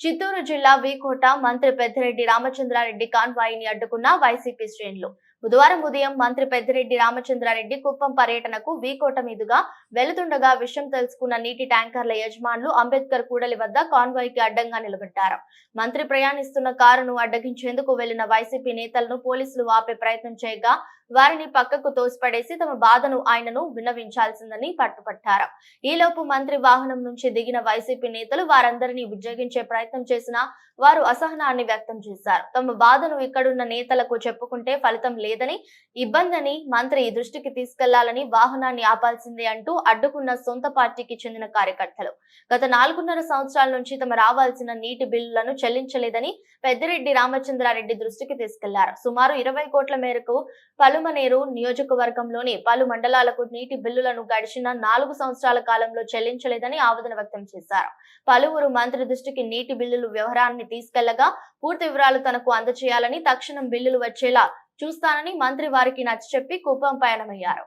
చిత్తూరు జిల్లా వీకోట మంత్రి పెద్దిరెడ్డి రామచంద్రారెడ్డి కాన్వాయిని అడ్డుకున్న వైసీపీ శ్రేణులు. బుధవారం ఉదయం మంత్రి పెద్దిరెడ్డి రామచంద్రారెడ్డి కుప్పం పర్యటనకు వీకోట మీదుగా వెళుతుండగా విషయం తెలుసుకున్న నీటి ట్యాంకర్ల యజమానులు అంబేద్కర్ కూడలి వద్ద కాన్వాయ్కి అడ్డంగా నిలబెట్టారు మంత్రి ప్రయాణిస్తున్న కారును అడ్డగించేందుకు వెళ్ళిన వైసీపీ నేతలను పోలీసులు ఆపే ప్రయత్నం చేయగా వారిని పక్కకు తోసిపడేసి తమ బాధను ఆయనను విన్నవించాల్సిందని పట్టుపట్టారు. ఈలోపు మంత్రి వాహనం నుంచి దిగిన వైసీపీ నేతలు వారందరినీ ఉద్యోగించే ప్రయత్నం చేసినా వారు అసహనాన్ని వ్యక్తం చేశారు. తమ బాధను ఇక్కడున్న నేతలకు చెప్పుకుంటే ఫలితం లేదని ఇబ్బందని మంత్రి దృష్టికి తీసుకెళ్ళాలని వాహనాన్ని ఆపాల్సిందే అంటూ అడ్డుకున్న సొంత పార్టీకి చెందిన కార్యకర్తలు. గత నాలుగున్నర సంవత్సరాల నుంచి తమ రావాల్సిన నీటి బిల్లులను చెల్లించలేదని పెద్దిరెడ్డి రామచంద్రారెడ్డి దృష్టికి తీసుకెళ్ళారు. సుమారు ఇరవై కోట్ల మేరకు పలుమనేరు నియోజకవర్గంలోని పలు మండలాలకు నీటి బిల్లులను గడిచిన నాలుగు సంవత్సరాల కాలంలో చెల్లించలేదని ఆవేదన వ్యక్తం చేశారు. పలువురు మంత్రి దృష్టికి నీటి బిల్లులు వ్యవహారాన్ని తీసుకెళ్ళగా పూర్తి వివరాలు తనకు అందజేయాలని తక్షణం బిల్లులు వచ్చేలా చూస్తానని మంత్రి వారికి నచ్చచెప్పి కుప్పం పయనమయ్యారు.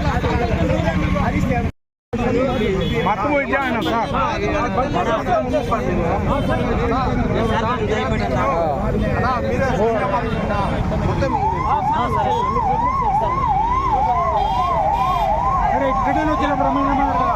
మొత్తం ఇచ్చాను సార్ వచ్చిన బ్రహ్మాండ